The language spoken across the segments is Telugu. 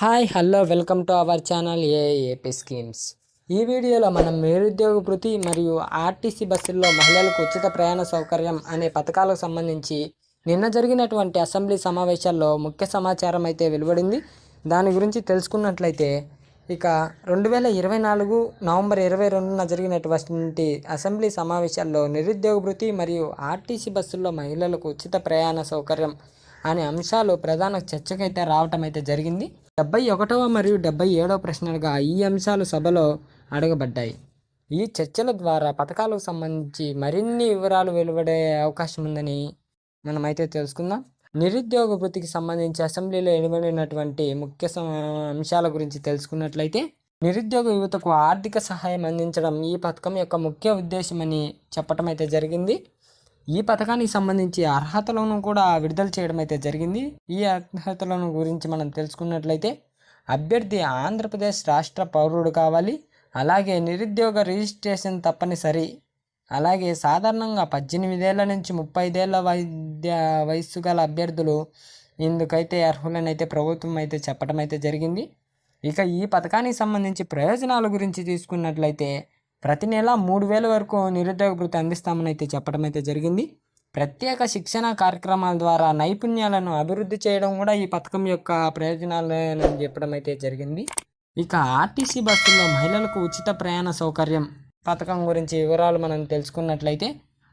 Hi hello welcome to our channel AAP schemes ఈ వీడియోలో మనం నిరుద్యోగ వృత్తి మరియు ఆర్టీసీ బస్సుల్లో మహిళలకు ఉచిత ప్రయాణ సౌకర్యం అనే పథకాలకు సంబంధించి నిన్న జరిగినటువంటి అసెంబ్లీ సమావేశాల్లో ముఖ్య సమాచారం అయితే వెలువడింది. దాని గురించి తెలుసుకున్నట్లయితే ఇక రెండు వేల ఇరవై నాలుగు నవంబర్ ఇరవై రెండున జరిగినటువంటి అసెంబ్లీ సమావేశాల్లో నిరుద్యోగ వృత్తి మరియు ఆర్టీసీ బస్సుల్లో మహిళలకు ఉచిత ప్రయాణ సౌకర్యం అనే అంశాలు ప్రధాన చర్చకైతే రావటం అయితే జరిగింది. డెబ్బై ఒకటవ మరియు డెబ్బై ఏడవ ప్రశ్నలుగా ఈ అంశాలు సభలో అడగబడ్డాయి. ఈ చర్చల ద్వారా పథకాలకు సంబంధించి మరిన్ని వివరాలు వెలువడే అవకాశం ఉందని మనమైతే తెలుసుకుందాం. నిరుద్యోగ వృత్తికి సంబంధించి అసెంబ్లీలో వెలువడినటువంటి ముఖ్య అంశాల గురించి తెలుసుకున్నట్లయితే నిరుద్యోగ యువతకు ఆర్థిక సహాయం అందించడం ఈ పథకం యొక్క ముఖ్య ఉద్దేశమని చెప్పటం అయితే జరిగింది. ఈ పథకానికి సంబంధించి అర్హతలను కూడా విడుదల చేయడం అయితే జరిగింది. ఈ అర్హతలను గురించి మనం తెలుసుకున్నట్లయితే అభ్యర్థి ఆంధ్రప్రదేశ్ రాష్ట్ర పౌరుడు కావాలి. అలాగే నిరుద్యోగ రిజిస్ట్రేషన్ తప్పనిసరి. అలాగే సాధారణంగా పద్దెనిమిదేళ్ళ నుంచి ముప్పై ఐదేళ్ళ వైద్య వయస్సు గల అభ్యర్థులు ఇందుకైతే అర్హులనైతే ప్రభుత్వం అయితే చెప్పడం అయితే జరిగింది. ఇక ఈ పథకానికి సంబంధించి ప్రయోజనాల గురించి తీసుకున్నట్లయితే ప్రతి నెల మూడు వేల వరకు నిరుద్యోగ వృత్తి అందిస్తామని అయితే చెప్పడం అయితే జరిగింది. ప్రత్యేక శిక్షణ కార్యక్రమాల ద్వారా నైపుణ్యాలను అభివృద్ధి చేయడం కూడా ఈ పథకం యొక్క ప్రయోజనాలని చెప్పడం అయితే జరిగింది. ఇక ఆర్టీసీ బస్సుల్లో మహిళలకు ఉచిత ప్రయాణ సౌకర్యం పథకం గురించి వివరాలు మనం తెలుసుకున్నట్లయితే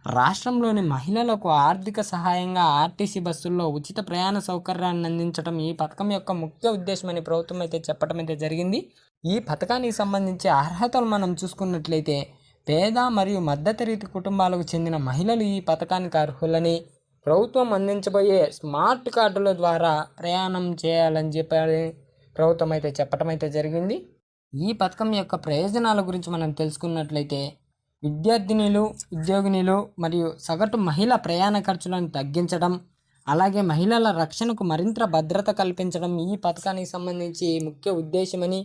రాష్ట్రంలోని మహిళలకు ఆర్థిక సహాయంగా ఆర్టీసీ బస్సుల్లో ఉచిత ప్రయాణ సౌకర్యాన్ని అందించడం ఈ పథకం యొక్క ముఖ్య ఉద్దేశమని ప్రభుత్వం అయితే చెప్పడం అయితే జరిగింది. ఈ పథకానికి సంబంధించి అర్హతలు మనం చూసుకున్నట్లయితే పేద మరియు మధ్యతరగతి కుటుంబాలకు చెందిన మహిళలు ఈ పథకానికి అర్హులని ప్రభుత్వం అందించబోయే స్మార్ట్ కార్డుల ద్వారా ప్రయాణం చేయాలని చెప్పి ప్రభుత్వం అయితే చెప్పడం అయితే జరిగింది. ఈ పథకం యొక్క ప్రయోజనాల గురించి మనం తెలుసుకున్నట్లయితే విద్యార్థినులు ఉద్యోగినిలు మరియు సగటు మహిళ ప్రయాణ ఖర్చులను తగ్గించడం అలాగే మహిళల రక్షణకు మరింత భద్రత కల్పించడం ఈ పథకానికి సంబంధించి ముఖ్య ఉద్దేశమని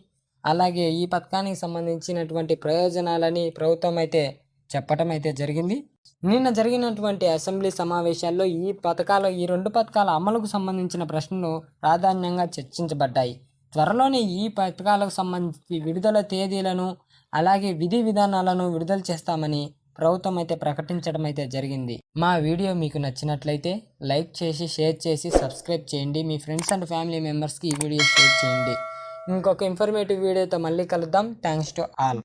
అలాగే ఈ పథకానికి సంబంధించినటువంటి ప్రయోజనాలని ప్రభుత్వం అయితే చెప్పటం అయితే జరిగింది. నిన్న జరిగినటువంటి అసెంబ్లీ సమావేశాల్లో ఈ పథకాలు ఈ రెండు పథకాల అమలుకు సంబంధించిన ప్రశ్నలు ప్రాధాన్యంగా చర్చించబడ్డాయి. త్వరలోనే ఈ పథకాలకు సంబంధించి విడుదల తేదీలను అలాగే విధి విధానాలను విడుదల చేస్తామని ప్రభుత్వం అయితే ప్రకటించడం అయితే జరిగింది. మా వీడియో మీకు నచ్చినట్లయితే లైక్ చేసి షేర్ చేసి సబ్స్క్రైబ్ చేయండి. మీ ఫ్రెండ్స్ అండ్ ఫ్యామిలీ మెంబర్స్కి ఈ వీడియో షేర్ చేయండి. ఇంకొక ఇన్ఫర్మేటివ్ వీడియోతో మళ్ళీ కలుద్దాం. Thanks to all.